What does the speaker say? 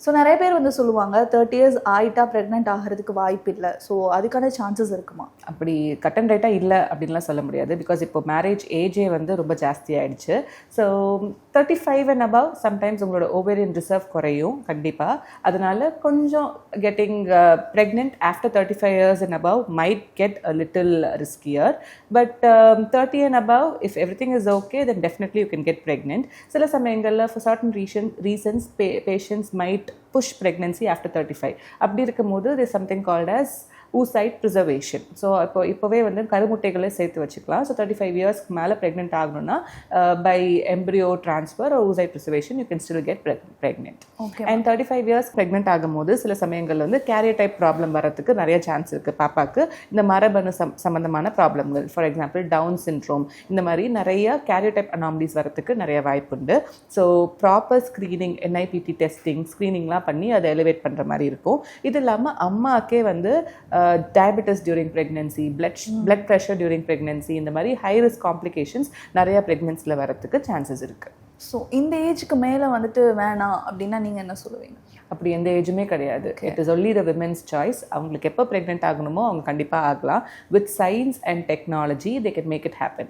So நிறைய பேர் வந்து சொல்லுவாங்க தேர்ட்டி இயர்ஸ் ஆயிட்டா ப்ரெக்னென்ட் ஆகிறதுக்கு வாய்ப்பு இல்லை ஸோ அதுக்கான சான்சஸ் இருக்குமா? அப்படி கட் அண்ட் ரைட்டாக இல்லை அப்படின்லாம் சொல்ல முடியாது. பிகாஸ் இப்போ மேரேஜ் ஏஜே வந்து ரொம்ப ஜாஸ்தி ஆயிடுச்சு. So thirty five and above sometimes உங்களோட ஓவேரியன் ரிசர்வ் குறையும் கண்டிப்பாக அதனால கொஞ்சம் getting pregnant after thirty five years and above might get a little riskier but thirty and above if everything is okay then definitely you can get pregnant சில சமயங்களில் for certain reason reasons pa patients might push pregnancy after thirty five அப்படி இருக்கும்போது இது something called as oocyte preservation so இப்போ இப்போவே வந்து கருமுட்டைகளை சேர்த்து வச்சுக்கலாம். ஸோ தேர்ட்டி ஃபைவ் இயர்ஸ்க்கு மேலே ப்ரெக்னென்ட் ஆகணும்னா by embryo transfer oocyte preservation you can still get pregnant okay and thirty five years pregnant ஆகும்போது சில சமயங்களில் வந்து கேரியர் டைப் ப்ராப்ளம் வரதுக்கு நிறைய சான்ஸ் இருக்குது பாப்பாக்கு இந்த மரபணு சம் சம்மந்தமான ப்ராப்ளம்கள் ஃபார் எக்ஸாம்பிள் டவுன் சின்ட்ரோம் இந்த மாதிரி நிறைய கேரியர் டைப் அனாமலிஸ் வரதுக்கு நிறைய வாய்ப்பு உண்டு. So proper screening NIPT testing ஸ்க்ரீனிங்லாம் பண்ணி அதை எலிவேட் பண்ணுற மாதிரி இருக்கும். இது இல்லாமல் அம்மாக்கே வந்து diabetes during pregnancy blood blood pressure during pregnancy இந்த மாதிரி ஹை ரிஸ்க் காம்ப்ளிகேஷன்ஸ் நிறைய ப்ரெக்னென்சியில் வரதுக்கு சான்சஸ் இருக்குது ஸோ இந்த ஏஜுக்கு மேலே வந்துட்டு வேணாம் அப்படின்னா நீங்கள் என்ன சொல்லுவீங்க? அப்படி எந்த ஏஜுமே கிடையாது. It is only the women's choice அவங்களுக்கு எப்போ ப்ரெக்னென்ட் ஆகணுமோ அவங்க கண்டிப்பாக ஆகலாம். With science and technology they can make it happen